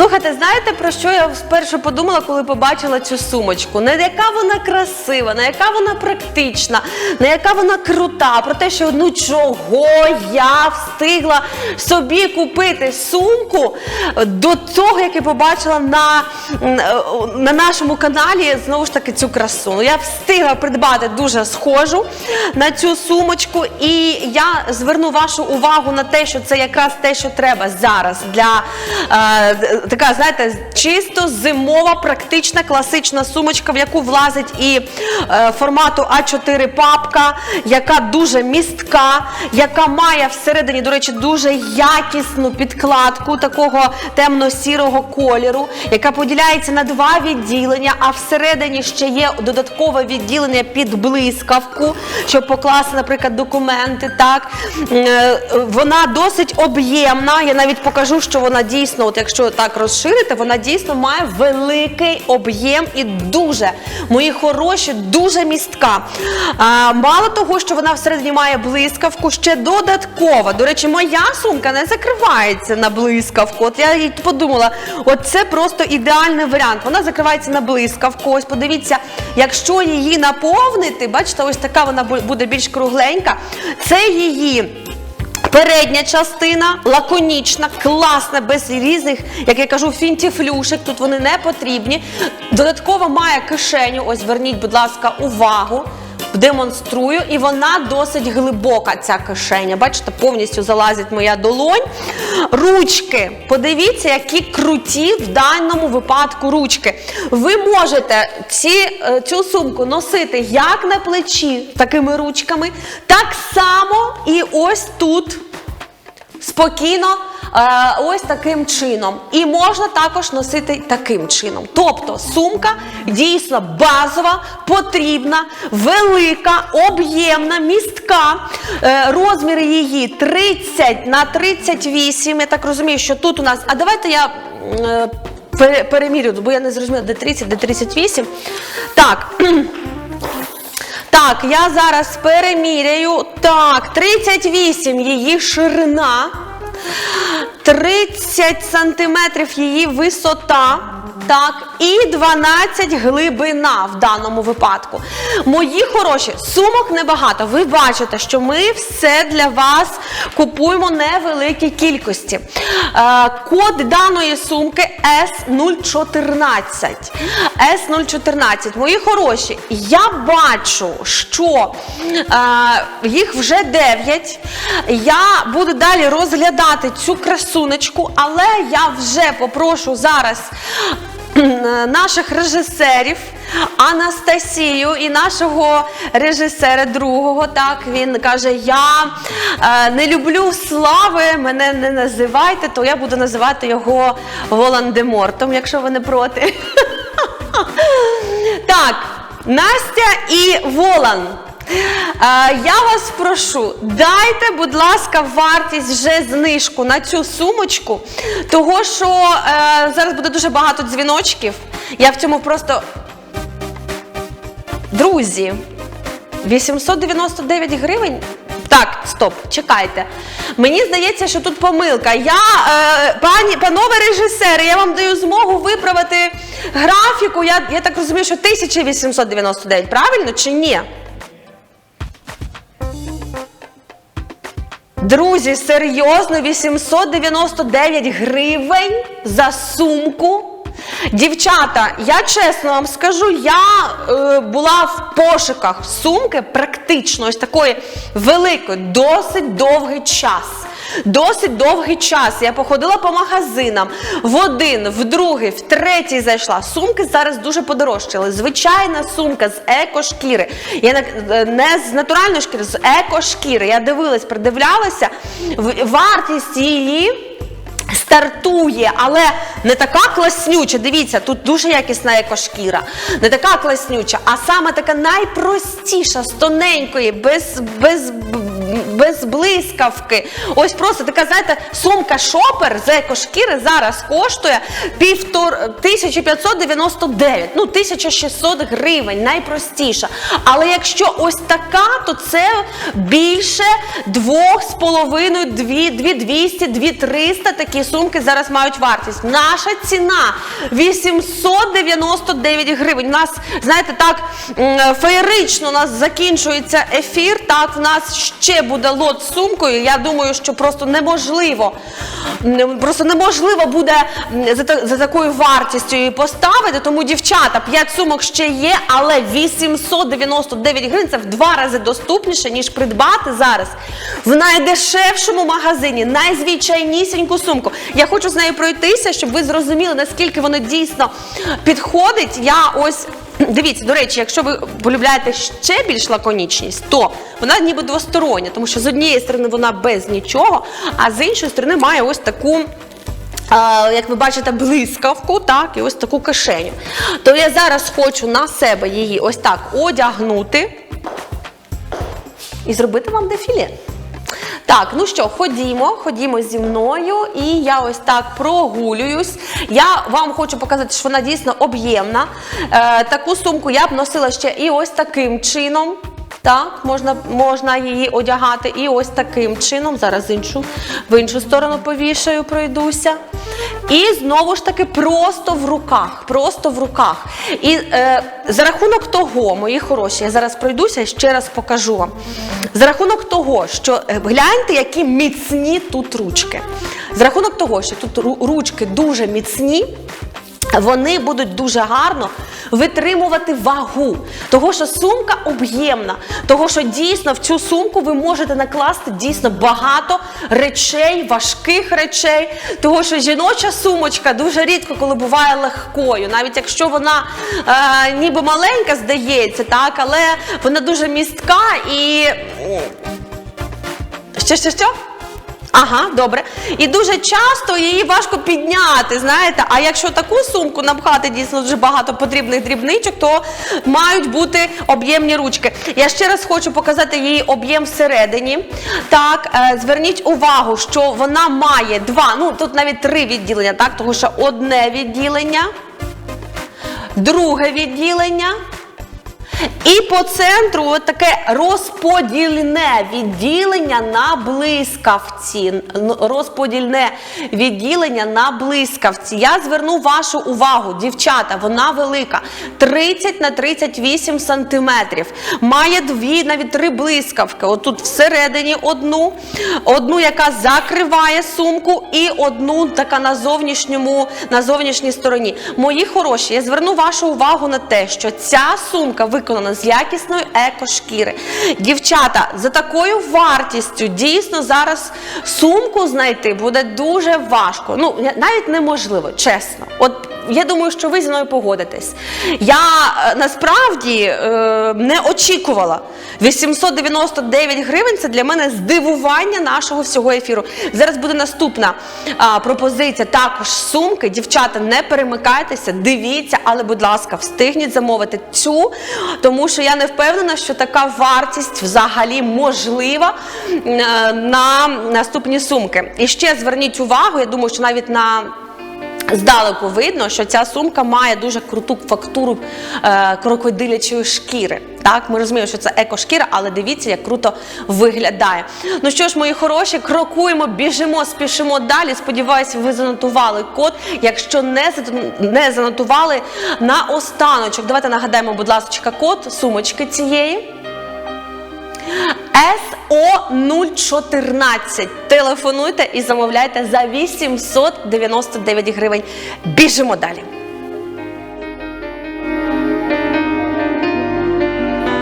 Слухайте, знаєте про що я спершу подумала, коли побачила цю сумочку? Не яка вона красива, не яка вона практична, не яка вона крута. Про те, що ну чого я встигла собі купити сумку до того, як я побачила на, е, на нашому каналі знову ж таки цю красу. Ну, я встигла придбати дуже схожу на цю сумочку, і я зверну вашу увагу на те, що це якраз те, що треба зараз для е, така, знаєте, чисто зимова, практична, класична сумочка, в яку влазить і е, формату А4 папка, яка дуже містка, яка має всередині, до речі, дуже якісну підкладку такого темно-сірого кольору, яка поділяється на два відділення, а всередині ще є додаткове відділення під блискавку, щоб покласти, наприклад, документи. Так Е, вона досить об'ємна. Я навіть покажу, що вона дійсно, от якщо так розширити, вона дійсно має великий об'єм і дуже, мої хороші, дуже містка. А, мало того, що вона всередині має блискавку, ще додаткова. До речі, моя сумка не закривається на блискавку. От я їй подумала, от це просто ідеальний варіант. Вона закривається на блискавку. Ось подивіться, якщо її наповнити, бачите, ось така вона буде більш кругленька. Це її. Передня частина лаконічна, класна, без різних, як я кажу, фінтіфлюшек. Тут вони не потрібні. Додатково має кишеню. Ось зверніть, будь ласка, увагу. Демонструю, і вона досить глибока, ця кишеня. Бачите, повністю залазить моя долонь. Ручки. Подивіться, які круті в даному випадку ручки. Ви можете ці, е, цю сумку носити як на плечі такими ручками, так само і ось тут спокійно. Е, Ось таким чином. І можна також носити таким чином. Тобто сумка дійсно базова, потрібна, велика, об'ємна, містка. Е, Розміри її 30 на 38. Я так розумію, що тут у нас. А давайте я. е, пере- Перемірю, бо я не зрозуміла, де 30, де 38. Так. Так, я зараз переміряю. Так, 38 її ширина, 30 сантиметрів її висота. Так, і 12 глибина в даному випадку. Мої хороші, сумок небагато. Ви бачите, що ми все для вас купуємо невеликі кількості. Е, код даної сумки S014. S014. Мої хороші, я бачу, що е, їх вже 9. Я буду далі розглядати цю красунечку, але я вже попрошу зараз наших режисерів. Анастасію і нашого режисера другого, так він каже: Я е, не люблю слави, мене не називайте, то я буду називати його Волан-де-Мортом, якщо ви не проти. Так, Настя і Волан. Я вас прошу, дайте, будь ласка, вартість вже знижку на цю сумочку, того що е, зараз буде дуже багато дзвіночків. Я в цьому просто. Друзі, 899 гривень. Так, стоп, чекайте. Мені здається, що тут помилка. Я, е, пані, панове режисери, я вам даю змогу виправити графіку. Я, я так розумію, що 1899, правильно чи ні? Друзі, серйозно, 899 гривень за сумку. Дівчата, я чесно вам скажу, я е, була в пошуках сумки практично ось такої великої, досить довгий час. Досить довгий час. Я походила по магазинам в один, в другий, в третій зайшла. Сумки зараз дуже подорожчали. Звичайна сумка з екошкіри. Я не, з натуральної шкіри, з екошкіри. Я дивилась, придивлялася. Вартість її. Стартує, але не така класнюча. Дивіться, тут дуже якісна екошкіра. Не така класнюча, а саме така найпростіша, з тоненької, без, без, без блискавки. Ось просто така, знаєте, сумка шопер з екошкіри зараз коштує півтор 1599, ну 1600 гривень, найпростіша. Але якщо ось така, то це більше двох з половиною, дві, дві 200, дві 300 такі сумки зараз мають вартість. Наша ціна 899 гривень. У нас, знаєте, так феєрично у нас закінчується ефір. Так, в нас ще буде лот з сумкою. Я думаю, що просто неможливо, просто неможливо буде за, такою вартістю її поставити. Тому, дівчата, 5 сумок ще є, але 899 гривень це в два рази доступніше, ніж придбати зараз в найдешевшому магазині, найзвичайнісіньку сумку. Я хочу з нею пройтися, щоб ви зрозуміли, наскільки воно дійсно підходить. Я ось. Дивіться, до речі, якщо ви полюбляєте ще більш лаконічність, то вона ніби двостороння, тому що з однієї сторони вона без нічого, а з іншої сторони має ось таку. Як ви бачите, блискавку, так, і ось таку кишеню. То я зараз хочу на себе її ось так одягнути і зробити вам дефіле. Так, ну що, ходімо, ходімо зі мною, і я ось так прогулююсь. Я вам хочу показати, що вона дійсно об'ємна. Е, таку сумку я б носила ще і ось таким чином. Так, можна, можна її одягати і ось таким чином. Зараз іншу, в іншу сторону повішаю, пройдуся. І знову ж таки просто в руках. Просто в руках. І е, за рахунок того, мої хороші, я зараз пройдуся і ще раз покажу вам. За рахунок того, що е, гляньте, які міцні тут ручки. За рахунок того, що тут ручки дуже міцні. Вони будуть дуже гарно витримувати вагу, того, що сумка об'ємна, того, що дійсно в цю сумку ви можете накласти дійсно багато речей, важких речей, того, що жіноча сумочка дуже рідко коли буває легкою, навіть якщо вона е, ніби маленька здається, так, але вона дуже містка і. Що, що, що? Ага, добре. І дуже часто її важко підняти, знаєте. А якщо таку сумку напхати дійсно дуже багато потрібних дрібничок, то мають бути об'ємні ручки. Я ще раз хочу показати її об'єм всередині. Так, е, зверніть увагу, що вона має два, ну тут навіть три відділення, так, тому що одне відділення, друге відділення. І по центру от таке розподільне відділення на блискавці. Розподільне відділення на блискавці. Я зверну вашу увагу, дівчата, вона велика. 30 на 38 сантиметрів. Має дві, навіть три блискавки. Отут всередині одну, одну, яка закриває сумку, і одну така на зовнішньому, на зовнішній стороні. Мої хороші, я зверну вашу увагу на те, що ця сумка виконана з якісної екошкіри. Дівчата, за такою вартістю дійсно зараз сумку знайти буде дуже важко. Ну, навіть неможливо, чесно. От я думаю, що ви зі мною погодитесь. Я е, насправді е, не очікувала. 899 гривень це для мене здивування нашого всього ефіру. Зараз буде наступна пропозиція. Також сумки. Дівчата, не перемикайтеся, дивіться, але, будь ласка, встигніть замовити цю, тому що я не впевнена, що така вартість взагалі можлива е, на наступні сумки. І ще зверніть увагу, я думаю, що навіть на Здалеку видно, що ця сумка має дуже круту фактуру е, крокодилячої шкіри. Так, ми розуміємо, що це екошкіра, але дивіться, як круто виглядає. Ну що ж, мої хороші, крокуємо, біжимо, спішимо далі. Сподіваюся, ви занотували код. Якщо не, не занотували на останочок, давайте нагадаємо, будь ласка, код сумочки цієї. СО014. Телефонуйте і замовляйте за 899 гривень. Біжимо далі.